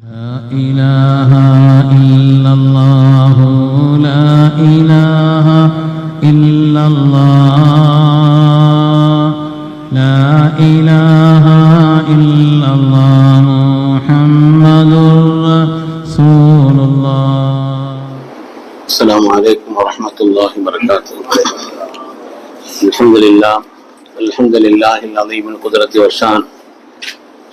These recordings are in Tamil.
لا إله إلا الله لا إله إلا الله لا إله إلا الله محمد رسول الله. السلام عليكم ورحمة الله وبركاته. الحمد لله الحمد لله العظيم القدرة والشان.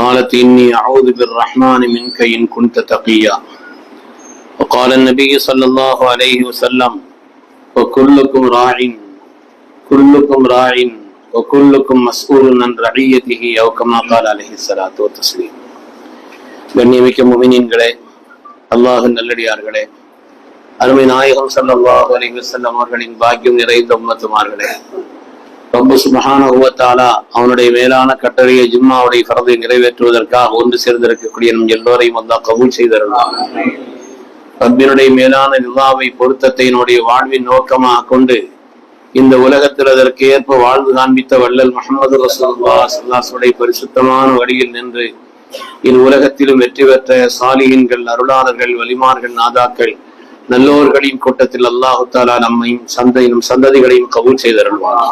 قالت إني أعوذ بالرحمن منك إن كنت تقيا وقال النبي صلى الله عليه وسلم وكلكم راع كلكم راع وكلكم مسؤول عن رعيته أو كما قال عليه الصلاة والتسليم கண்ணியமிக்க முமினின்களே அல்லாஹ் நல்லடியார்களே அருமை நாயகம் ஸல்லல்லாஹு அலைஹி வஸல்லம் அவர்களின் பாக்கியம் நிறைந்த உம்மத்துமார்களே ரொம்ப சுமகான உருவத்தாலா அவனுடைய மேலான கட்டளையை ஜும்மாவுடைய ஃபரதை நிறைவேற்றுவதற்காக ஒன்று சேர்ந்திருக்கக்கூடிய நம் எல்லோரையும் வந்தா கபூல் செய்திருந்தான் ரப்பினுடைய மேலான நிலாவை பொருத்தத்தை என்னுடைய வாழ்வின் நோக்கமாக கொண்டு இந்த உலகத்தில் அதற்கு ஏற்ப வாழ்வு காண்பித்த வள்ளல் முகமது ரசூலுல்லாஹ் ஸல்லல்லாஹு பரிசுத்தமான வழியில் நின்று இரு உலகத்திலும் வெற்றி பெற்ற சாலிகின்கள் அருளாளர்கள் வலிமார்கள் நாதாக்கள் நல்லோர்களின் கூட்டத்தில் அல்லாஹு தாலா நம்மையும் சந்தையும் சந்ததிகளையும் கபூல் செய்தருள்வார்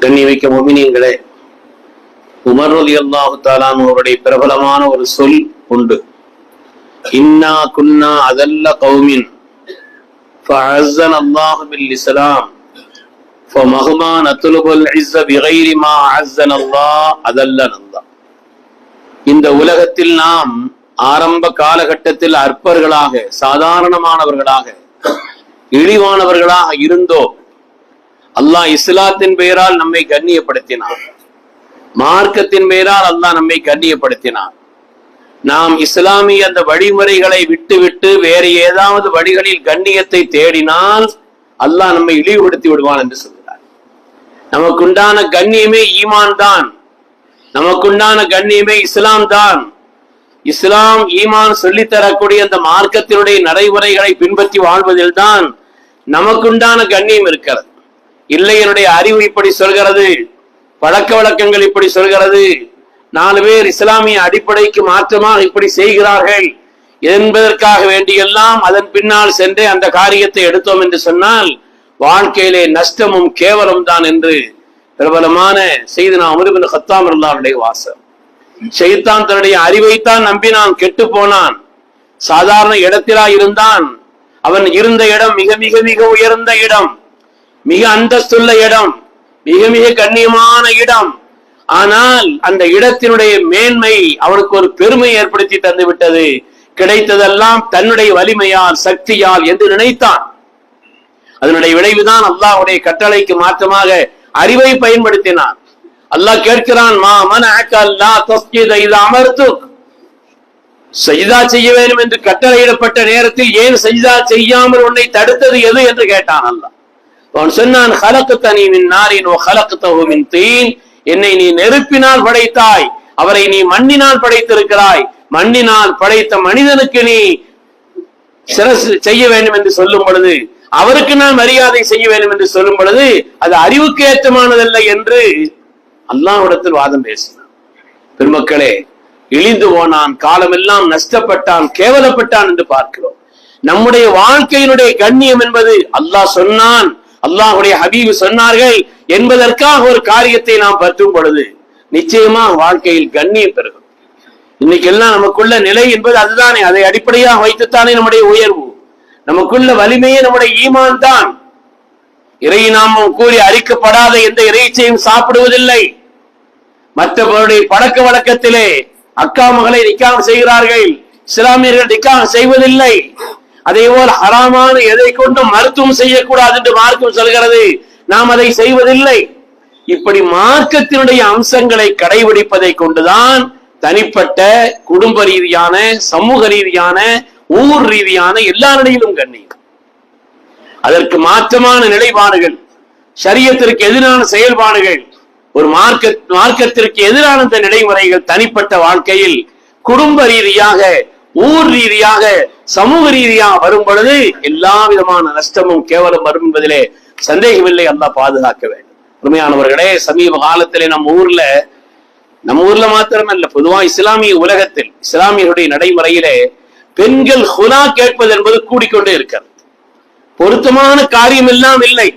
கண்ணியமிக்க மொமினியங்களே உமர் அலி அல்லாஹு தாலான் அவருடைய பிரபலமான ஒரு சொல் உண்டு இன்னா குன்னா அதல்ல கௌமின் فعزنا الله بالإسلام فمهما نطلب العز بغير ما عزنا الله أذلنا الله இந்த உலகத்தில் நாம் ஆரம்ப காலகட்டத்தில் அற்பர்களாக சாதாரணமானவர்களாக இழிவானவர்களாக இருந்தோம் அல்லாஹ் இஸ்லாத்தின் பெயரால் நம்மை கண்ணியப்படுத்தினார். மார்க்கத்தின் பெயரால் அல்லாஹ் நம்மை கண்ணியப்படுத்தினார். நாம் இஸ்லாமிய அந்த வழிமுறைகளை விட்டுவிட்டு வேறு ஏதாவது வழிகளில் கண்ணியத்தை தேடினால் அல்லாஹ் நம்மை இழிவுபடுத்தி விடுவான் என்று சொல்கிறார். நமக்குண்டான கண்ணியமே ஈமான் தான். நமக்குண்டான கண்ணியமே இஸ்லாம் தான். இஸ்லாம் ஈமான் சொல்லித் தரக்கூடிய அந்த மார்க்கத்தினுடைய நடைமுறைகளை பின்பற்றி வாழ்வதில் தான் நமக்குண்டான கண்ணியம் இருக்கிறது. இல்லை என்னுடைய அறிவு இப்படி சொல்கிறது. பழக்க வழக்கங்கள் இப்படி சொல்கிறது. நாலு பேர் இஸ்லாமிய அடிப்படைக்கு மாற்றமாக இப்படி செய்கிறார்கள். என்பதற்காக வேண்டியெல்லாம் அதன் பின்னால் சென்றே அந்த காரியத்தை எடுத்தோம் என்று சொன்னால் வாழ்க்கையிலே நஷ்டமும் கேவலம் தான் என்று பிரபலமான செய்து நான் அமிர்பின் ஹத்தாம் அல்லாருடைய வாசம் ஷைத்தான் தன்னுடைய அறிவைத்தான் நம்பினான் கெட்டு போனான். சாதாரண இடத்திலா இருந்தான். அவன் இருந்த இடம் மிக மிக மிக உயர்ந்த இடம். மிக அந்தஸ்துள்ள இடம் மிக மிக கண்ணியமான இடம். ஆனால் அந்த இடத்தினுடைய மேன்மை அவனுக்கு ஒரு பெருமை ஏற்படுத்தி தந்து விட்டது. கிடைத்ததெல்லாம் தன்னுடைய வலிமையால் சக்தியால் என்று நினைத்தான். அதனுடைய விளைவுதான் அல்லாஹுடைய கட்டளைக்கு மாற்றமாக அறிவை பயன்படுத்தினான். அல்லாஹ் கேட்கிறான் மா மன அமர்த்து சஜிதா செய்ய வேண்டும் என்று கட்டளையிடப்பட்ட நேரத்தில் ஏன் சஜிதா செய்யாமல் உன்னை தடுத்தது எது என்று கேட்டான் அல்லாஹ். அவன் சொன்னான் ஹலக்குத்தனி மின் நாரின் ஓ ஹலக்குத்தஹு மின் தீன். என்னை நீ நெருப்பினால் படைத்தாய் அவரை நீ மண்ணினால் படைத்திருக்கிறாய். மண்ணினால் படைத்த மனிதனுக்கு நீ சிரசு செய்ய வேண்டும் என்று சொல்லும் பொழுது அவருக்கு நான் மரியாதை செய்ய வேண்டும் என்று சொல்லும் பொழுது அது அறிவுக்கு ஏற்றமானதல்ல என்று அல்லாஹ்விடத்தில் வாதம் பேசினான். பெருமக்களே இழிந்து போனான் காலமெல்லாம் நஷ்டப்பட்டான் கேவலப்பட்டான் என்று பார்க்கிறோம். நம்முடைய வாழ்க்கையினுடைய கண்ணியம் என்பது அல்லாஹ் சொன்னான் அல்லாஹுடைய ஹபீபு சொன்னார்கள் என்பதற்காக ஒரு காரியத்தை நாம் பற்றும் பொழுது நிச்சயமா வாழ்க்கையில் கண்ணியம் பெருகும். இன்னைக்கு எல்லாம் நமக்குள்ள நிலை என்பது அதுதானே. அதை அடிப்படையாக வைத்துத்தானே நம்முடைய உயர்வு. நமக்குள்ள வலிமையே நம்முடைய ஈமான் தான். இறை நாமம் கூறி அரிக்கப்படாத எந்த இறைச்சியும் சாப்பிடுவதில்லை. மற்றவருடைய பழக்க வழக்கத்திலே அக்கா மகளை நிக்காம செய்கிறார்கள். இஸ்லாமியர்கள் நிக்காம செய்வதில்லை. அதே போல் ஹராமான எதை கொண்டும் மருத்துவம் செய்யக்கூடாது என்று மார்க்கம் சொல்கிறது. நாம் அதை செய்வதில்லை. இப்படி மார்க்கத்தினுடைய அம்சங்களை கடைபிடிப்பதை கொண்டுதான் தனிப்பட்ட குடும்ப ரீதியான சமூக ரீதியான ஊர் ரீதியான எல்லா நிலையிலும் கண்ணியம். அதற்கு மாற்றமான நிலைப்பாடுகள் சரியத்திற்கு எதிரான செயல்பாடுகள் ஒரு மார்க்க மார்க்கத்திற்கு எதிரான இந்த நடைமுறைகள் தனிப்பட்ட வாழ்க்கையில் குடும்ப ரீதியாக ஊர் ரீதியாக சமூக ரீதியாக வரும் பொழுது எல்லா விதமான நஷ்டமும் கேவலம் வரும் என்பதிலே சந்தேகமில்லை. அல்லாஹ் பாதுகாக்க வேண்டும். உண்மையானவர்களே சமீப காலத்திலே நம்ம ஊர்ல நம்ம ஊர்ல மாத்திரமல்ல பொதுவா இஸ்லாமிய உலகத்தில் இஸ்லாமியருடைய நடைமுறையிலே பெண்கள் ஹுனா கேட்பது என்பது கூடிக்கொண்டே இருக்கிறது. பொருத்தமான காரியம் எல்லாம் இல்லை.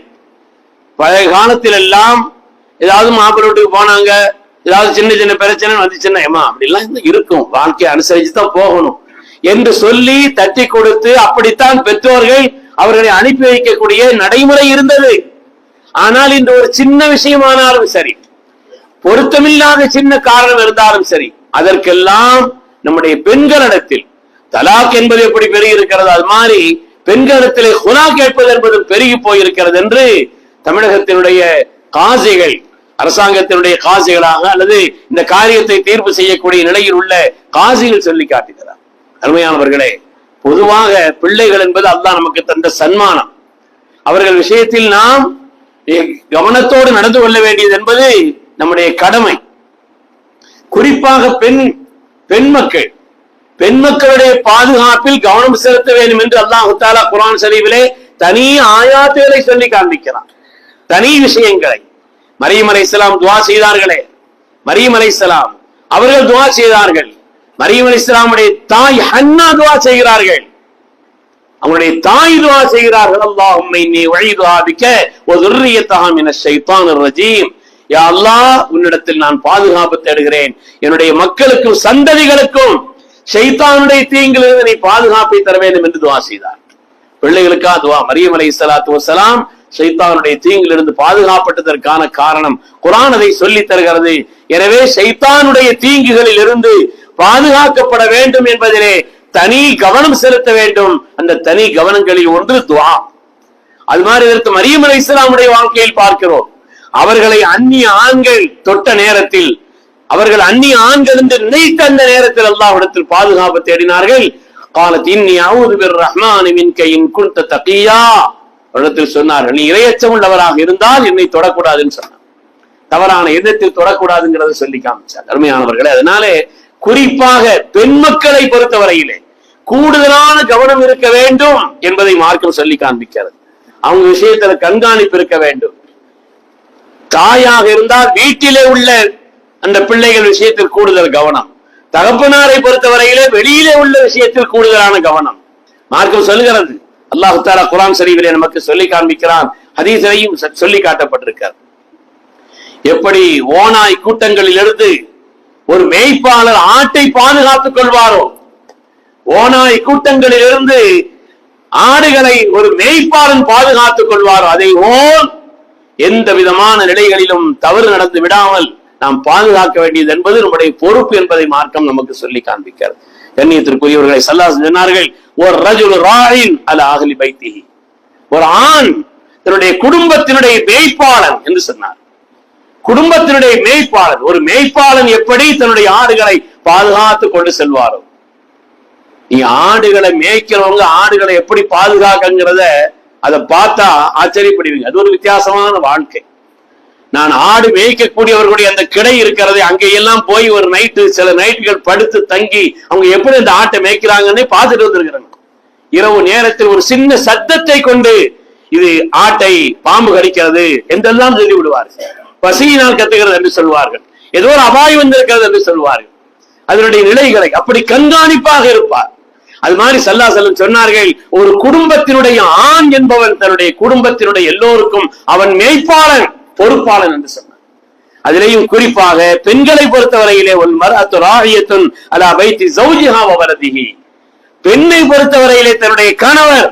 பழைய காலத்தில் எல்லாம் ஏதாவது மாப்பிள்ளை வீட்டுக்கு போனாங்க ஏதாவது சின்ன சின்ன பிரச்சனை வந்துச்சுன்னா ஏமா அப்படிலாம் இந்த இருக்கும். வாழ்க்கையை அனுசரிச்சு தான் போகணும். என்று சொல்லி தட்டி கொடுத்து அப்படித்தான் பெற்றோர்கள் அவர்களை அனுப்பி வைக்கக்கூடிய நடைமுறை இருந்தது. ஆனால் இந்த ஒரு சின்ன விஷயமானாலும் சரி பொருத்தமில்லாத சின்ன காரணம் இருந்தாலும் சரி அதற்கெல்லாம் நம்முடைய பெண்களிடத்தில் தலாக் என்பது எப்படி பெருகி இருக்கிறது அது மாதிரி பெண்களிடத்திலே ஹுனா கேட்பது என்பது பெருகி போயிருக்கிறது என்று தமிழகத்தினுடைய காசிகள் அரசாங்கத்தினுடைய காசிகளாக அல்லது இந்த காரியத்தை தீர்ப்பு செய்யக்கூடிய நிலையில் உள்ள காசிகள் சொல்லி காட்டுகிறார் அருமையானவர்களே பொதுவாக பிள்ளைகள் என்பது அல்லாஹ் நமக்கு தந்த சன்மானம். அவர்கள் விஷயத்தில் நாம் கவனத்தோடு நடந்து கொள்ள வேண்டியது என்பது நம்முடைய கடமை. குறிப்பாக பெண் பெண் மக்கள் பெண் மக்களுடைய பாதுகாப்பில் கவனம் செலுத்த வேண்டும் என்று அல்லாஹு தாலா குரான் சரீவிலே தனி ஆயாத்துகளை சொல்லி காண்பிக்கிறான். தனி விஷயங்களை. மரியம் அலை இஸ்லாம் துவா செய்தார்களே. மரியம் அலை இஸ்லாம் அவர்கள் துவா செய்தார்கள். மரியம் இஸ்லாமுடைய தாய் ஹன்னா துவா செய்கிறார்கள். அவனுடைய தாய் துவா செய்கிறார்கள். அல்லாஹும் நீ என ரஜீம். யா அல்லாஹ் உன்னிடத்தில் நான் பாதுகாப்பு தேடுகிறேன். என்னுடைய மக்களுக்கும் சந்ததிகளுக்கும் ஷைத்தானுடைய தீங்கிலிருந்து நீ பாதுகாப்பை தர வேண்டும் என்று துவா செய்தார். பிள்ளைகளுக்கா துவா. மரியம் அலை சலாத்து வசலாம் ஷைத்தானுடைய தீங்கிலிருந்து பாதுகாப்பட்டதற்கான காரணம் குரான் அதை சொல்லி தருகிறது. எனவே ஷைத்தானுடைய தீங்குகளில் இருந்து பாதுகாக்கப்பட வேண்டும் என்பதிலே தனி கவனம் செலுத்த வேண்டும். அந்த தனி கவனங்களில் ஒன்று துவா. அது மாதிரி இதற்கு மரியம் அலை இஸ்லாமுடைய வாழ்க்கையில் பார்க்கிறோம். அவர்களை அந்நிய ஆண்கள் தொட்ட நேரத்தில் அவர்கள் அந்நிய ஆண்கள் என்று நினைத்த அந்த நேரத்தில் அல்லாஹிடத்தில் பாதுகாப்பு தேடினார்கள். காலத் இன்னி அவுது பிர் ரஹ்மான் மின்க இடத்தில் சொன்னார்கள் நீ இரையச்சம் உள்ளவராக இருந்தால் என்னை தொடக்கூடாதுன்னு சொன்னார். தவறான எண்ணத்தில் தொடக்கூடாதுங்கிறத சொல்லி காமிச்சார். அருமையானவர்களே அதனாலே குறிப்பாக பெண் மக்களை பொறுத்தவரையிலே கூடுதலான கவனம் இருக்க வேண்டும் என்பதை மார்க்கம் சொல்லி காண்பிக்கிறது. அவங்க விஷயத்துல கண்காணிப்பு இருக்க வேண்டும். தாயாக இருந்தால் வீட்டிலே உள்ள அந்த பிள்ளைகள் விஷயத்தில் கூடுதல் கவனம். தகப்பனாரை பொறுத்தவரையிலே வெளியிலே உள்ள விஷயத்தில் கூடுதலான கவனம். மார்க்கம் சொல்லுகிறது. அல்லாஹு தாலா குரான் சரீவிலே நமக்கு சொல்லி காண்பிக்கிறான். ஹதீஸையும் ச- சொல்லி காட்டப்பட்டிருக்கார் எப்படி ஓனாய் கூட்டங்களில் இருந்து ஒரு மேய்ப்பாளர் ஆட்டை பாதுகாத்துக் கொள்வாரோ? ஓனாய் கூட்டங்களிலிருந்து ஆடுகளை ஒரு மேய்ப்பாளன் பாதுகாத்துக் கொள்வாரோ? அதை ஓன் எந்த விதமான நிலைகளிலும் தவறு நடந்து விடாமல் நாம் பாதுகாக்க வேண்டியது என்பது நம்முடைய பொறுப்பு என்பதை மார்க்கம் நமக்கு சொல்லி காண்பிக்கிறது. கண்ணியத்திற்குரியவர்களை சல்லாஸ் சொன்னார்கள் ஒரு ரஜுல் ராயின் அல அகலி பைத்திஹி. ஒரு ஆண் தன்னுடைய குடும்பத்தினுடைய மேய்ப்பாளன் என்று சொன்னார். குடும்பத்தினுடைய மேய்ப்பாளன். ஒரு மேய்ப்பாளன் எப்படி தன்னுடைய ஆடுகளை பாதுகாத்து கொண்டு செல்வாரோ? நீ ஆடுகளை மேய்க்கிறவங்க ஆடுகளை எப்படி பாதுகாக்கங்கிறத அதை பார்த்தா ஆச்சரியப்படுவீங்க. அது ஒரு வித்தியாசமான வாழ்க்கை. நான் ஆடு மேய்க்கக்கூடியவர்களுடைய அந்த கிடை இருக்கிறது அங்கேயெல்லாம் போய் ஒரு நைட்டு சில நைட்டுகள் படுத்து தங்கி அவங்க எப்படி அந்த ஆட்டை மேய்க்கிறாங்கன்னு பார்த்துட்டு வந்திருக்கிறாங்க. இரவு நேரத்தில் ஒரு சின்ன சத்தத்தை கொண்டு இது ஆட்டை பாம்பு கடிக்கிறது என்றெல்லாம் சொல்லி விடுவார்கள் பசியினால் கத்துகிறது என்று சொல்வார்கள். ஏதோ ஒரு அபாயம் வந்திருக்கிறது என்று சொல்வார்கள். அதனுடைய நிலைகளை அப்படி கண்காணிப்பாக இருப்பார். அது மாதிரி சல்லா செல்லம் சொன்னார்கள் ஒரு குடும்பத்தினுடைய ஆண் என்பவன் தன்னுடைய குடும்பத்தினுடைய எல்லோருக்கும் அவன் மேய்ப்பாளன் பொறுப்பாளன் என்று சொன்னார். அதிலேயும் குறிப்பாக பெண்களை பொறுத்தவரையிலே ஒரு மரத்து ராகியத்துன் அலா வைத்தி சௌஜிஹா வரதிகி பெண்ணை பொறுத்தவரையிலே தன்னுடைய கணவர்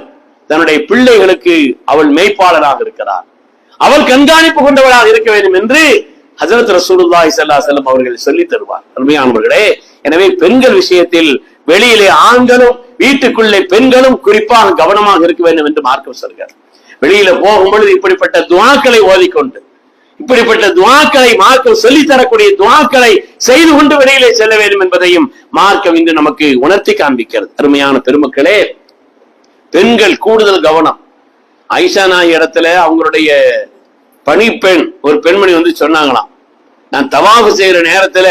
தன்னுடைய பிள்ளைகளுக்கு அவள் மேய்ப்பாளராக இருக்கிறார். அவள் கண்காணிப்பு கொண்டவளாக இருக்க வேண்டும் என்று ஹசரத் ரசூலுல்லாஹி சல்லா செல்லம் அவர்கள் சொல்லி தருவார். அருமையானவர்களே எனவே பெண்கள் விஷயத்தில் வெளியிலே ஆண்களும் வீட்டுக்குள்ளே பெண்களும் குறிப்பாக கவனமாக இருக்க வேண்டும் என்று மார்க்கம் சொல்கிறார் வெளியில போகும் பொழுது இப்படிப்பட்ட துவாக்களை ஓதிக்கொண்டு இப்படிப்பட்ட துவாக்களை மார்க்கம் சொல்லி தரக்கூடிய துவாக்களை செய்து கொண்டு வெளியிலே செல்ல வேண்டும் என்பதையும் மார்க்கம் இன்று நமக்கு உணர்த்தி காண்பிக்கிறது. அருமையான பெருமக்களே பெண்கள் கூடுதல் கவனம். ஐஷா நாய் இடத்துல அவங்களுடைய பணிப்பெண் ஒரு பெண்மணி வந்து சொன்னாங்களாம். நான் தவாஃபு செய்யற நேரத்துல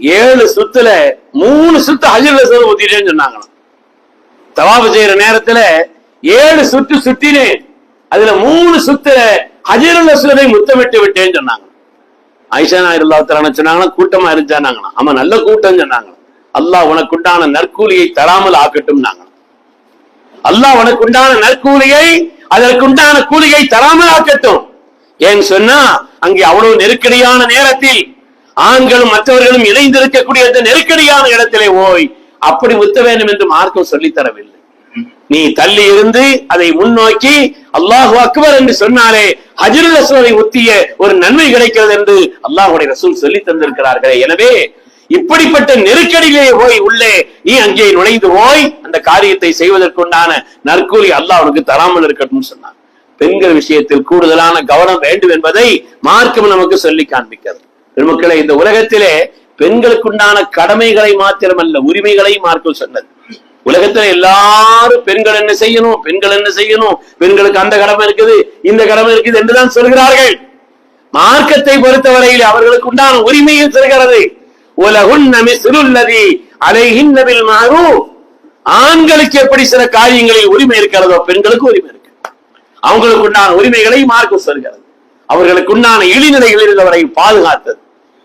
ஏழு சுத்துல மூணு சுத்து ஹஜர்ல சொல்ல ஊத்திட்டேன்னு சொன்னாங்களாம். தவாஃபு செய்யற நேரத்துல ஏழு சுத்து சுத்தினேன். அதுல மூணு சுத்துல ஹஜருல் அஸ்வதை முத்தமிட்டு விட்டேன்னு சொன்னாங்க ஐஷா நாயுல்லா சொன்னாங்கன்னா கூட்டமா இருந்துச்சானாங்களாம் ஆமா நல்ல கூட்டம் சொன்னாங்க அல்லாஹ் உனக்குண்டான நற்கூலியை தராமல் ஆக்கட்டும் நாங்க அல்லாஹ் உனக்குண்டான நற்கூலியை அதற்குண்டான கூலியை தராமல் ஆக்கட்டும். ஏன்னு சொன்னா அங்கே அவ்வளவு நெருக்கடியான நேரத்தில் ஆண்களும் மற்றவர்களும் இணைந்திருக்கக்கூடிய அந்த நெருக்கடியான இடத்திலே ஓய் அப்படி முத்த வேண்டும் என்று மார்க்கம் சொல்லித் தரவில்லை. நீ தள்ளி இருந்து அதை முன்னோக்கி அல்லாஹு அக்பர் என்று சொன்னாலே ஹஜருல் அஸ்வதை ஒத்திய ஒரு நன்மை கிடைக்கிறது என்று அல்லாஹுடைய ரசூல் சொல்லி தந்திருக்கிறார்களே. எனவே இப்படிப்பட்ட நெருக்கடியிலே போய் உள்ளே நீ அங்கே நுழைந்து போய் அந்த காரியத்தை செய்வதற்குண்டான நற்கூலி அல்லாஹ் உனக்கு தராமல் இருக்கட்டும் சொன்னான். பெண்கள் விஷயத்தில் கூடுதலான கவனம் வேண்டும் என்பதை மார்க்கம் நமக்கு சொல்லி காண்பிக்கிறது. பெருமக்களை இந்த உலகத்திலே பெண்களுக்குண்டான கடமைகளை மாத்திரமல்ல உரிமைகளை மார்க்கம் சொன்னது. உலகத்துல எல்லாரும் பெண்கள் என்ன செய்யணும் பெண்கள் என்ன செய்யணும் பெண்களுக்கு அந்த கடமை இருக்குது இந்த கடமை இருக்குது என்றுதான் சொல்கிறார்கள். மார்க்கத்தை பொறுத்தவரையில் அவர்களுக்கு உண்டான உரிமையும் சொல்கிறது ஆண்களுக்கு எப்படி சில காரியங்களில் உரிமை இருக்கிறதோ பெண்களுக்கு உரிமை இருக்கு. அவங்களுக்கு உண்டான உரிமைகளை மார்க்க சொல்கிறது. அவர்களுக்கு உண்டான இழிநிலைகளில் இருந்தவரை பாதுகாத்தது.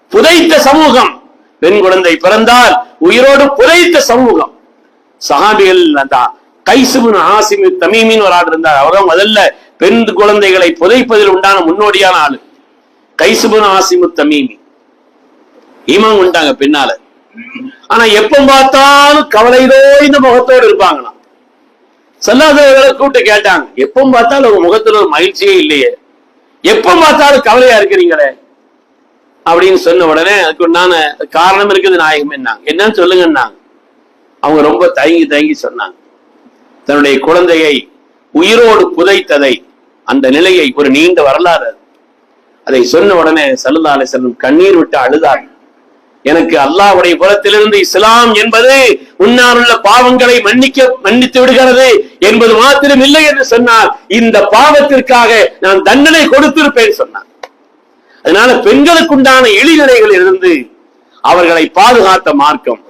புதைத்த சமூகம். பெண் குழந்தை பிறந்தால் உயிரோடு புதைத்த சமூகம். சஹாபிகள் அந்த கைசுபின் ஆசிம் தமீமின் ஒரு ஆள் இருந்தார். அவரும் முதல்ல பெண் குழந்தைகளை புதைப்பதில் உண்டான முன்னோடியான ஆளு. கைசுபின் ஆசிமு தமீமி. ஈமான் உண்டாங்க பின்னால. ஆனா எப்ப பார்த்தாலும் கவலையிலோ இந்த முகத்தோடு இருப்பாங்களாம். செல்லாதவர்களை கூப்பிட்டு கேட்டாங்க. எப்ப பார்த்தாலும் உங்க முகத்துல ஒரு மகிழ்ச்சியே இல்லையே. எப்ப பார்த்தாலும் கவலையா இருக்கிறீங்களே? அப்படின்னு சொன்ன உடனே அதுக்கு உண்டான காரணம் இருக்குது நாயகம் என்னாங்க. என்னன்னு சொல்லுங்கன்னாங்க. அவங்க ரொம்ப தயங்கி தயங்கி சொன்னாங்க. தன்னுடைய குழந்தையை உயிரோடு புதைத்ததை அந்த நிலையை ஒரு நீண்ட வரலாறு. அதை சொன்ன உடனே சல்லா அலிசல்லம் கண்ணீர் விட்டு அழுதார்கள். எனக்கு அல்லாஹ்வுடைய புறத்திலிருந்து இஸ்லாம் என்பது உன்னாருள்ள பாவங்களை மன்னிக்க மன்னித்து விடுகிறது என்பது மாத்திரம் இல்லை என்று சொன்னார் இந்த பாவத்திற்காக நான் தண்டனை கொடுத்திருப்பேன் சொன்னார். அதனால பெண்களுக்கு உண்டான எளிநிலைகளில் இருந்து அவர்களை பாதுகாத்த மார்க்கம்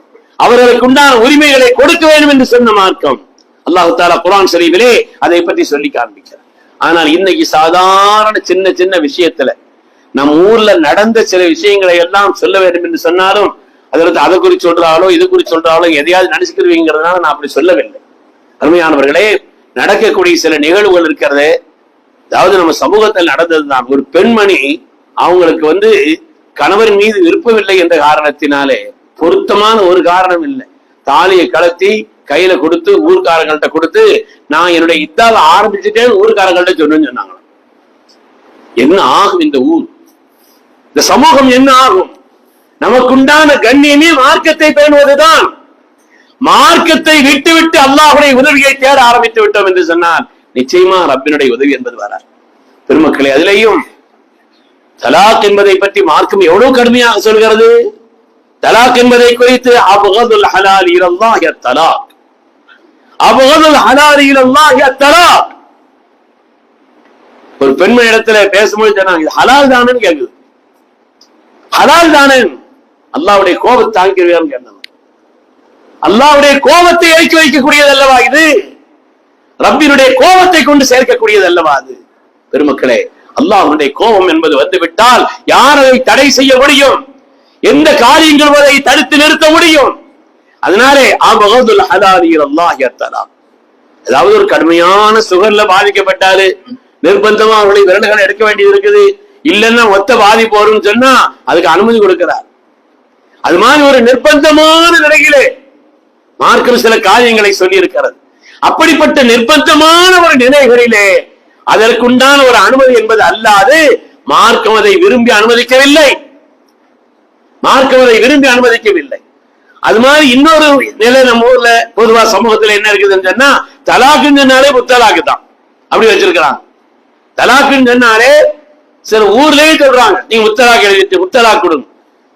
அவர்களுக்கு உண்டான உரிமைகளை கொடுக்க வேண்டும் என்று சொன்ன மார்க்கம். அல்லாஹு தாலா குரான் சரீவிலே அதை பற்றி சொல்லி காண்பிக்கிறார். ஆனால் இன்னைக்கு சாதாரண சின்ன சின்ன விஷயத்துல நம் ஊர்ல நடந்த சில விஷயங்களை எல்லாம் சொல்ல வேண்டும் என்று சொன்னாலும் அதற்கு அதை குறித்து சொல்றாலோ இது குறித்து சொல்றாலோ எதையாவது நினைச்சுக்கிறீங்கிறதுனால நான் அப்படி சொல்லவில்லை. அருமையானவர்களே நடக்கக்கூடிய சில நிகழ்வுகள் இருக்கிறது. அதாவது நம்ம சமூகத்தில் நடந்ததுதான். ஒரு பெண்மணி அவங்களுக்கு வந்து கணவர் மீது விருப்பமில்லை என்ற காரணத்தினாலே பொருத்தமான ஒரு காரணம் இல்லை. தாலியை கலத்தி கையில கொடுத்து ஊர்க்காரங்கள்ட்ட கொடுத்து நான் என்னுடைய இத்தால ஆரம்பிச்சுட்டேன் ஊர்க்காரங்கள்ட்ட சொன்னு சொன்னாங்க என்ன ஆகும் இந்த ஊர்? இந்த சமூகம் என்ன ஆகும்? நமக்குண்டான கண்ணியமே மார்க்கத்தை பேணுவதுதான். மார்க்கத்தை விட்டுவிட்டு அல்லாஹுடைய உதவியை தேட ஆரம்பித்து விட்டோம் என்று சொன்னால் நிச்சயமா ரப்பினுடைய உதவி என்பது வரார் பெருமக்களே அதிலேயும் தலாக் என்பதை பற்றி மார்க்கம் எவ்வளவு கடுமையாக சொல்கிறது? தலாக் என்பதை குறித்து அபகதுல் ஹலால் இரல்லாஹ் தலாக் அபகதுல் ஹலால் இரல்லாஹ் தலாக் ஒரு பெண்மணி இடத்துல பேசும்போது சொன்னாங்க இது ஹலால் தானேன்னு கேக்குது. அதால் தானே அல்லாவுடைய கோபத்தை தாங்கிடுவியான்னு கேட்டாங்க அல்லாவுடைய கோபத்தை இறக்கி வைக்கக்கூடியது அல்லவா இது? ரப்பினுடைய கோபத்தை கொண்டு சேர்க்கக்கூடியது அல்லவா அது? பெருமக்களே அல்லாஹனுடைய கோபம் என்பது வந்துவிட்டால் யார் அதை தடை செய்ய முடியும்? எந்த காரியங்கள் அதை தடுத்து நிறுத்த முடியும்? அதனாலே அபகதுல் ஹலாலியில் அல்லாஹ் ஏத்தலாம் ஏதாவது ஒரு கடுமையான சுகர்ல பாதிக்கப்பட்டாரு நிர்பந்தமா அவர்களை விரல்களை எடுக்க வேண்டியது இருக்குது. இல்லைன்னா ஒத்த பாதிப்பு வரும்னு சொன்னா அதுக்கு அனுமதி கொடுக்கிறார். அது மாதிரி ஒரு நிர்பந்தமான நிலையிலே மார்க்கம் சில காரியங்களை சொல்லி இருக்கிறது அப்படிப்பட்ட நிர்பந்தமான ஒரு நிலைகளிலே அதற்குண்டான ஒரு அனுமதி என்பது அல்லாது மார்க்கம் அதை விரும்பி அனுமதிக்கவில்லை. மார்க்கம் அதை விரும்பி அனுமதிக்கவில்லை. அது மாதிரி இன்னொரு நிலை நம்ம ஊர்ல பொதுவா சமூகத்துல என்ன இருக்குதுன்னு சொன்னா தலாக்குன்னு சொன்னாலே முத்தலாக்கு தான் அப்படி வச்சிருக்கிறாங்க. தலாக்குன்னு சொன்னாலே சில ஊர்லயே சொல்றாங்க. நீங்க முத்தலாக் எழுதிட்டு முத்தலாக் கொடுங்க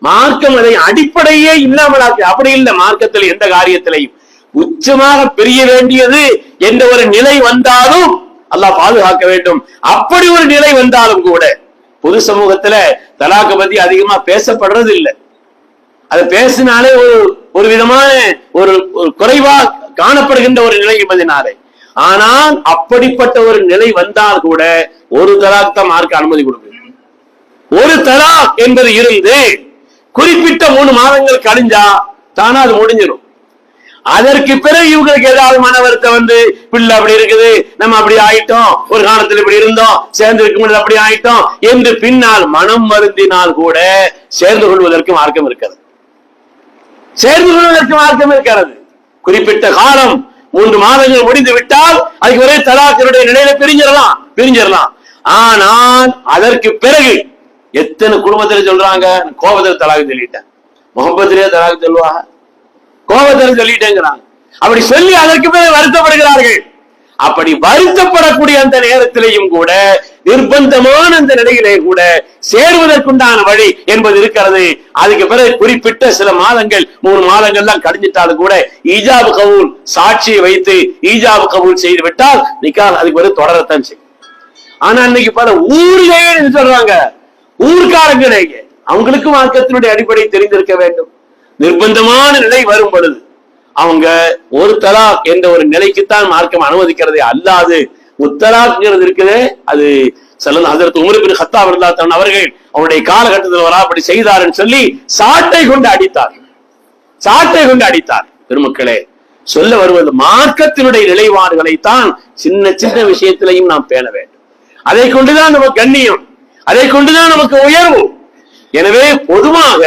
மார்க்கம் அதை அடிப்படையே இல்லாமலாச்சு அப்படி இல்லை. மார்க்கத்தில் எந்த காரியத்திலையும் உச்சமாக பெரிய வேண்டியது என்ற ஒரு நிலை வந்தாலும் அல்லாஹ் பாதுகாக்க வேண்டும். அப்படி ஒரு நிலை வந்தாலும் கூட பொது சமூகத்துல தலாக்க பத்தி அதிகமா பேசப்படுறது இல்லை அது பேசினாலே ஒரு ஒரு விதமான ஒரு ஒரு குறைவா காணப்படுகின்ற ஒரு நிலை என்பதனாலே ஆனால் அப்படிப்பட்ட ஒரு நிலை வந்தால் கூட ஒரு தலாக் தான் மார்க்க அனுமதி கொடுக்குது ஒரு தலாக் என்பது இருந்து குறிப்பிட்ட மூணு மாதங்கள் கழிஞ்சா தானா அது முடிஞ்சிடும் அதற்கு பிறகு இவங்களுக்கு ஏதாவது மன வருத்தம் வந்து பிள்ளை அப்படி இருக்குது நம்ம அப்படி ஆயிட்டோம் ஒரு காலத்தில் இப்படி இருந்தோம் சேர்ந்து இருக்கும் அப்படி ஆயிட்டோம் என்று பின்னால் மனம் வருந்தினால் கூட சேர்ந்து கொள்வதற்கு மார்க்கம் இருக்கிறது. சேர்ந்து கொள்வதற்கு மார்க்கம் இருக்கிறது. குறிப்பிட்ட காலம் மூன்று மாதங்கள் முடிந்து விட்டால் அதுக்கு ஒரே தலாக்கினுடைய நிலையில பிரிஞ்சிடலாம் பிரிஞ்சிடலாம். ஆனால் அதற்கு பிறகு எத்தனை குடும்பத்துல சொல்றாங்க? கோபத்தில் தலாக்கு சொல்லிட்டேன் முகப்பத்திலே தலாக்கு சொல்லுவாங்க. கோபத்தில் சொல்லிட்டேங்கிறாங்க. அப்படி சொல்லி அதற்கு பிறகு வருத்தப்படுகிறார்கள். அப்படி வருத்தப்படக்கூடிய அந்த நேரத்திலையும் கூட நிர்பந்தமான அந்த நிலையிலே கூட சேருவதற்குண்டான வழி என்பது இருக்கிறது. அதுக்கு பிறகு குறிப்பிட்ட சில மாதங்கள் மூணு மாதங்கள் தான் கடிஞ்சிட்டாலும் கூட ஈஜாபு கபூல் சாட்சியை வைத்து ஈஜாபு கபூல் செய்து விட்டால் நிக்கால் அதுக்கு பிறகு தொடரத்தான் செய்யும். ஆனா இன்னைக்கு பல ஊரிலேயே சொல்றாங்க. ஊர்க்காரங்களே அவங்களுக்கு மார்க்கத்தினுடைய அடிப்படை தெரிந்திருக்க வேண்டும். நிர்பந்தமான நிலை வரும் பொழுது அவங்க ஒரு தலா என்ற ஒரு நிலைக்குத்தான் மார்க்கம் அனுமதிக்கிறதே அல்லாது முத்தலாக்ங்கிறது இருக்குது. அது செல்லும் அதற்கு உமருபின் ஹத்தா அவர்கள் அவர்கள் அவருடைய காலகட்டத்தில் வரா அப்படி செய்தார்னு சொல்லி சாட்டை கொண்டு அடித்தார். சாட்டை கொண்டு அடித்தார். பெருமக்களே சொல்ல வருவது மார்க்கத்தினுடைய நிலைப்பாடுகளை தான் சின்ன சின்ன விஷயத்திலையும் நாம் பேண வேண்டும். அதை கொண்டுதான் நமக்கு கண்ணியம். அதை கொண்டுதான் நமக்கு உயர்வு. எனவே பொதுவாக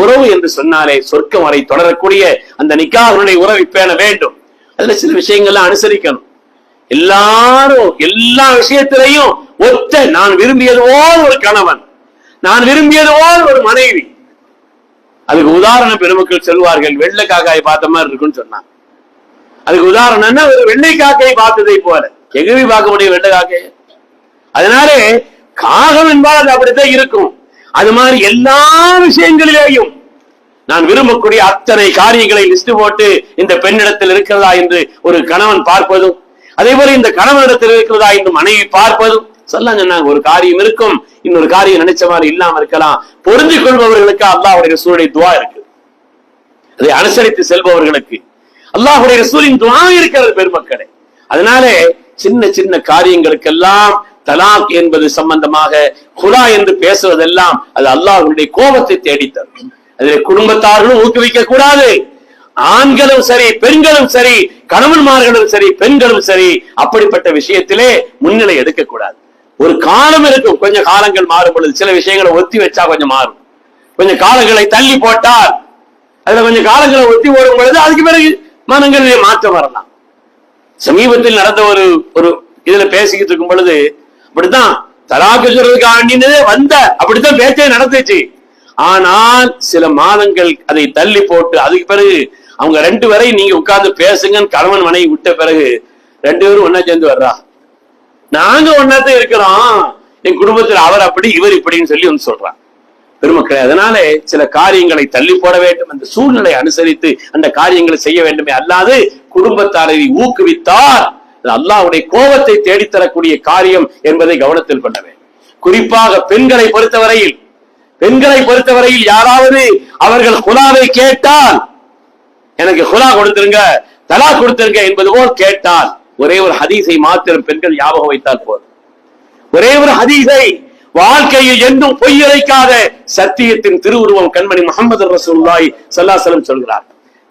உறவு என்று சொன்னாலே சொர்க்கம் வரை தொடரக்கூடிய அந்த நிக்காவுடைய உறவை பேண வேண்டும். அதுல சில விஷயங்கள்லாம் அனுசரிக்கணும். எல்லாரும் எல்லா விஷயத்திலையும் ஒத்த. நான் விரும்பியது போல் ஒரு கணவன். நான் விரும்பியது போல் ஒரு மனைவி. அதுக்கு உதாரணம் பெருமக்கள் சொல்வார்கள் வெள்ளை காக்காய் பார்த்த மாதிரி இருக்குன்னு சொன்னான் அதுக்கு உதாரணம் ஒரு வெள்ளை காக்கை பார்த்ததை போல. எங்கேயுமே பார்க்க முடியும் வெள்ளை காக்கை அதனாலே காகம் என்பால் அது அப்படித்தான் இருக்கும். அது மாதிரி எல்லா விஷயங்களிலேயும் நான் விரும்பக்கூடிய அத்தனை காரியங்களை லிஸ்ட் போட்டு இந்த பெண்ணிடத்தில் இருக்கிறதா என்று ஒரு கணவன் பார்ப்பதும் அதே போல இந்த கணவனிடத்தில் இருக்கிறதா என்று மனைவி பார்ப்பதும் சொல்ல சொன்னாங்க ஒரு காரியம் இருக்கும். இன்னொரு காரியம் நினைச்ச மாதிரி இல்லாம இருக்கலாம். பொருந்திக் கொள்பவர்களுக்கு அல்லாஹுடைய சூழலை துவா இருக்கு. அதை அனுசரித்து செல்பவர்களுக்கு அல்லாஹ்வுடைய சூழின் துவா இருக்கிறது பெருமக்களே. அதனாலே சின்ன சின்ன காரியங்களுக்கெல்லாம் தலாக் என்பது சம்பந்தமாக குலா என்று பேசுவதெல்லாம் அது அல்லாஹுடைய கோபத்தை தேடித்தரும். அதில் குடும்பத்தார்களும் ஊக்குவிக்க கூடாது. ஆண்களும் சரி பெண்களும் சரி கணவன்மார்களும் சரி பெண்களும் சரி அப்படிப்பட்ட விஷயத்திலே முன்னிலை எடுக்கக்கூடாது. ஒரு காலம் இருக்கும் கொஞ்சம் காலங்கள் மாறும் பொழுது சில விஷயங்களை ஒத்தி வச்சா கொஞ்சம் மாறும். கொஞ்சம் காலங்களை தள்ளி போட்டால் அதுல கொஞ்சம் காலங்களை ஒத்தி ஓடும் பொழுது அதுக்கு பிறகு மனங்களிலே மாற்றம் வரலாம். சமீபத்தில் நடந்த ஒரு ஒரு இதுல பேசிக்கிட்டு இருக்கும் பொழுது அப்படித்தான் தலாக்கு சொல்றதுக்கு ஆண்டினதே வந்த அப்படித்தான் பேச்சே நடந்துச்சு. ஆனால் சில மாதங்கள் அதை தள்ளி போட்டு அதுக்கு பிறகு அவங்க ரெண்டு பேரை நீங்க உட்கார்ந்து பேசுங்கன்னு கணவன் மனைவி விட்ட பிறகு ரெண்டு பேரும் ஒன்னா சேர்ந்து வர்றா? நாங்க ஒன்னாத்தான் இருக்கிறோம். என் குடும்பத்தில் அவர் அப்படி இவர் இப்படின்னு சொல்லி வந்து சொல்றான் பெருமக்களே அதனால சில காரியங்களை தள்ளி போட வேண்டும் அந்த சூழ்நிலை அனுசரித்து அந்த காரியங்களை செய்ய வேண்டுமே அல்லாது குடும்பத்தாரை ஊக்குவித்தால் அல்லாவுடைய கோபத்தை தேடித்தரக்கூடிய காரியம் என்பதை கவனத்தில் கொள்ள வேண்டும். குறிப்பாக பெண்களை பொறுத்தவரையில் பெண்களை பொறுத்தவரையில் யாராவது அவர்கள் குலாவை கேட்டால் எனக்கு குலா கொடுத்துருங்க தலா கொடுத்துருங்க என்பது போல் கேட்டால் ஒரே ஒரு ஹதீஸை மாத்திரம் பெண்கள் ஞாபகம் வைத்தால் போதும். ஒரே ஒரு ஹதீஸை வாழ்க்கையில் என்றும் பொய்யரைக்காத சத்தியத்தின் திருவுருவம் கண்மணி முகமது ரசூல்லாய் சல்லாசலம் சொல்கிறார்.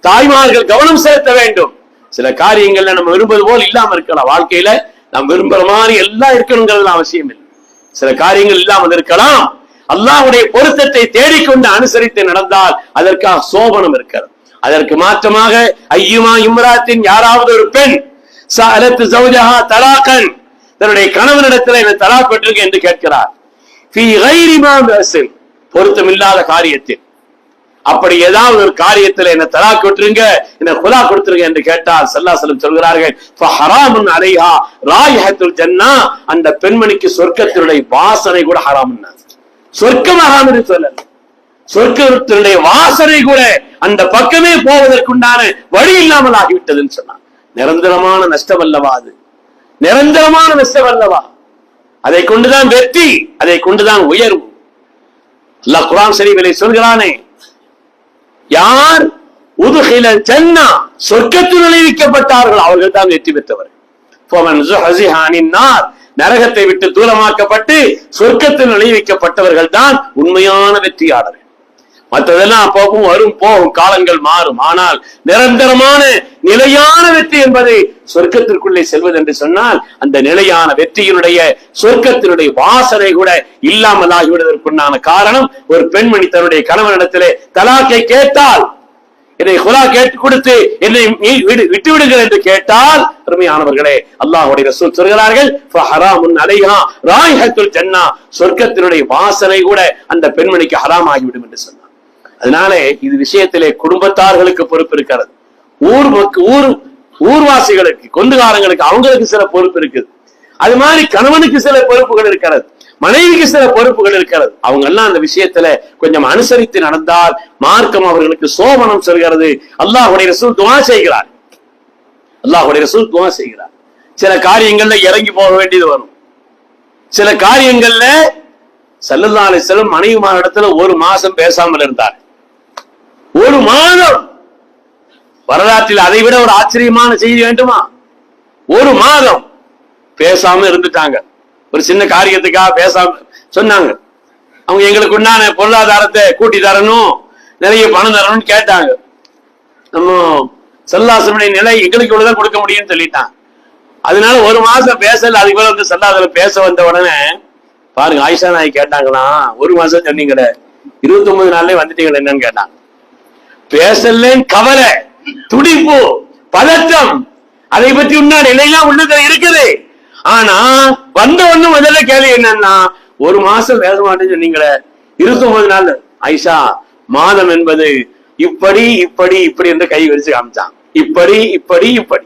தாய்மார்கள் கவனம் செலுத்த வேண்டும். சில காரியங்கள்ல நம்ம விரும்புவது போல் இல்லாம இருக்கலாம். வாழ்க்கையில நாம் விரும்புற மாதிரி எல்லாம் இருக்கணுங்கிறது அவசியம் இல்லை. சில காரியங்கள் இல்லாமல் இருக்கலாம். அல்லாவுடைய பொருத்தத்தை தேடிக்கொண்டு அனுசரித்து நடந்தால் அதற்காக சோபனம் இருக்கிறது. அதற்கு மாற்றமாக ஐயுமா இம்ராத்தின் யாராவது ஒரு பெண் சஅலத்து சௌஜஹா தலாக்கன் தன்னுடைய கணவனிடத்தில் என்ன தலா பெற்றிருக்க என்று கேட்கிறார். பி கைரி பொருத்தமில்லாத காரியத்தில். அப்படி ஏதாவது ஒரு காரியத்துல என்ன தலா விட்டுருங்க என்ன குலா கொடுத்துருங்க என்று கேட்டால் சல்லாசலம் சொல்கிறார்கள் ஹராமன் அலைஹா ராயஹத்துல் ஜன்னா. அந்த பெண்மணிக்கு சொர்க்கத்தினுடைய வாசனை கூட ஹராம் சொர்க்கம் ஹராம் என்று சொல்லல. சொர்க்கத்தினுடைய வாசனை கூட அந்த பக்கமே போவதற்குண்டான வழி இல்லாமல் ஆகிவிட்டதுன்னு சொன்னான். நிரந்தரமான நஷ்டம் அல்லவா அது. நிரந்தரமான நஷ்டம் அல்லவா அதை கொண்டுதான் வெற்றி அதை கொண்டுதான் உயர்வு. அல்லாஹ் குரான் சரிவிலை சொல்கிறானே யார் உதுகில சென்னா சொர்க்கத்தில் நுழைவிக்கப்பட்டார்கள் அவர்கள் தான் வெற்றி பெற்றவர்கள் நரகத்தை விட்டு தூரமாக்கப்பட்டு சொர்க்கத்தில் நுழைவிக்கப்பட்டவர்கள் தான் உண்மையான வெற்றியாளர்கள். மற்றதெல்லாம் போகும் வரும் போகும் காலங்கள் மாறும். ஆனால் நிரந்தரமான நிலையான வெற்றி என்பது சொர்க்கத்திற்குள்ளே செல்வது என்று சொன்னால் அந்த நிலையான வெற்றியினுடைய சொர்க்கத்தினுடைய வாசனை கூட இல்லாமல் ஆகிவிடுவதற்குண்டான காரணம் ஒரு பெண்மணி தன்னுடைய கணவனிடத்திலே தலாக்கை கேட்டால் என்னை ஹுலா கேட்டு கொடுத்து என்னை நீ விடு- விட்டு விடுங்கள் என்று கேட்டால் அருமையானவர்களே அல்லாஹுடைய ரசூல் சொல்கிறார்கள் சொர்க்கத்தினுடைய வாசனை கூட அந்த பெண்மணிக்கு ஹராம் ஆகிவிடும் என்று சொன்னார். அதனால இது விஷயத்திலே குடும்பத்தார்களுக்கு பொறுப்பு இருக்கிறது. ஊர் ஊர் ஊர்வாசிகளுக்கு கொண்டுகாரங்களுக்கு அவங்களுக்கு சில பொறுப்பு இருக்குது. அது மாதிரி கணவனுக்கு சில பொறுப்புகள் இருக்கிறது. மனைவிக்கு சில பொறுப்புகள் இருக்கிறது. அவங்க எல்லாம் அந்த விஷயத்துல கொஞ்சம் அனுசரித்து நடந்தால் மார்க்கம் அவர்களுக்கு சோபனம் சொல்கிறது. அல்லாஹுடைய ரசூல் துவா செய்கிறார். அல்லாஹுடைய ரசூல் துவா செய்கிறார். சில காரியங்கள்ல இறங்கி போக வேண்டியது வரும். சில காரியங்கள்ல சல்லல்லா செல்லும் மனைவிமார் இடத்துல ஒரு மாசம் பேசாமல் இருந்தார். ஒரு மாதம். வரலாற்றில் அதை விட ஒரு ஆச்சரியமான செய்தி வேண்டுமா? ஒரு மாதம். பேசாம இருந்துட்டாங்க. ஒரு சின்ன காரியத்துக்காக பேசாம சொன்னாங்க. அவங்க எங்களுக்கு உண்டான பொருளாதாரத்தை கூட்டி தரணும் நிறைய பணம் தரணும்னு கேட்டாங்க. நம்ம செல்லாசனுடைய நிலை எங்களுக்கு இவ்வளவுதான் கொடுக்க முடியும்னு சொல்லிட்டான். அதனால ஒரு மாசம் பேசல அதுக்கு மேல வந்து செல்லாதல பேச வந்த உடனே பாருங்க ஆயிஷா நாய் கேட்டாங்களா ஒரு மாசம் சொன்னீங்களே இருபத்தி ஒன்பது நாள்லயே வந்துட்டீங்களே என்னன்னு கேட்டாங்க பேசலேன்னு கவலை துடிப்பு பதட்டம். அதை பற்றி உண்டான நிலையெல்லாம் உள்ளதுல இருக்குது. ஆனா வந்த ஒண்ணு முதல்ல கேள்வி என்னன்னா ஒரு மாசம் வேத மாட்டேன்னு சொன்னீங்களே இருபத்தி ஒன்பது நாள் ஐஷா மாதம் என்பது இப்படி இப்படி இப்படி என்று கை வரிசை காமிச்சான் இப்படி இப்படி இப்படி.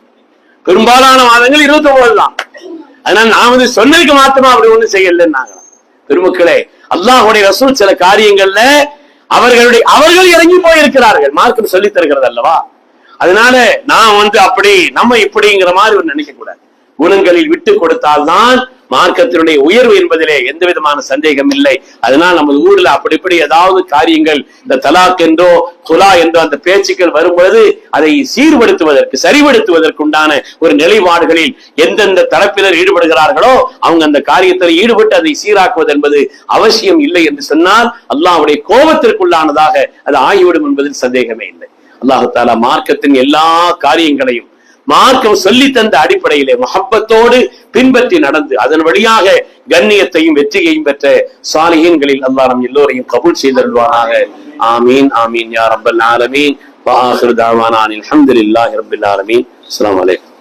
பெரும்பாலான மாதங்கள் இருபத்தி ஒன்பது தான். அதனால நான் வந்து சொன்னதுக்கு மாத்திரமா அப்படி ஒண்ணு செய்யலன்னாங்க. பெருமக்களே அல்லாஹுடைய ரசூல் சில காரியங்கள்ல அவர்களுடைய அவர்கள் இறங்கி போயிருக்கிறார்கள். மார்க்கம் சொல்லி தருகிறது அல்லவா? அதனால நான் வந்து அப்படி நம்ம இப்படிங்கிற மாதிரி நினைக்க கூடாது குணங்களில் விட்டு கொடுத்தால்தான் மார்க்கத்தினுடைய உயர்வு என்பதிலே எந்த விதமான சந்தேகம் இல்லை. அதனால் நமது ஊர்ல அப்படி இப்படி ஏதாவது காரியங்கள் இந்த தலாக் என்றோ துலா என்றோ அந்த பேச்சுக்கள் வரும்பொழுது அதை சீர்படுத்துவதற்கு சரிபடுத்துவதற்கு உண்டான ஒரு நிலைப்பாடுகளில் எந்தெந்த தரப்பினர் ஈடுபடுகிறார்களோ அவங்க அந்த காரியத்தில் ஈடுபட்டு அதை சீராக்குவது என்பது அவசியம் இல்லை என்று சொன்னால் அல்லாவுடைய கோபத்திற்குள்ளானதாக அது ஆகிவிடும் என்பதில் சந்தேகமே இல்லை. அல்லாஹு தாலா மார்க்கத்தின் எல்லா காரியங்களையும் மார்க்கம் சொல்லி தந்த அடிப்படையிலே மஹப்பத்தோடு பின்பற்றி நடந்து அதன் வழியாக கண்ணியத்தையும் வெற்றியையும் பெற்ற சாலிகன்களில் அல்லாஹ் நம் எல்லோரையும் கபூல் செய்தருள்வானாக ஆமீன் ஆமீன் யா ரப்பல் ஆலமீன். வாஹிர் தாவானா அல்ஹம்துலில்லாஹி ரப்பில் ஆலமீன். அஸ்ஸலாமு அலைக்கும்.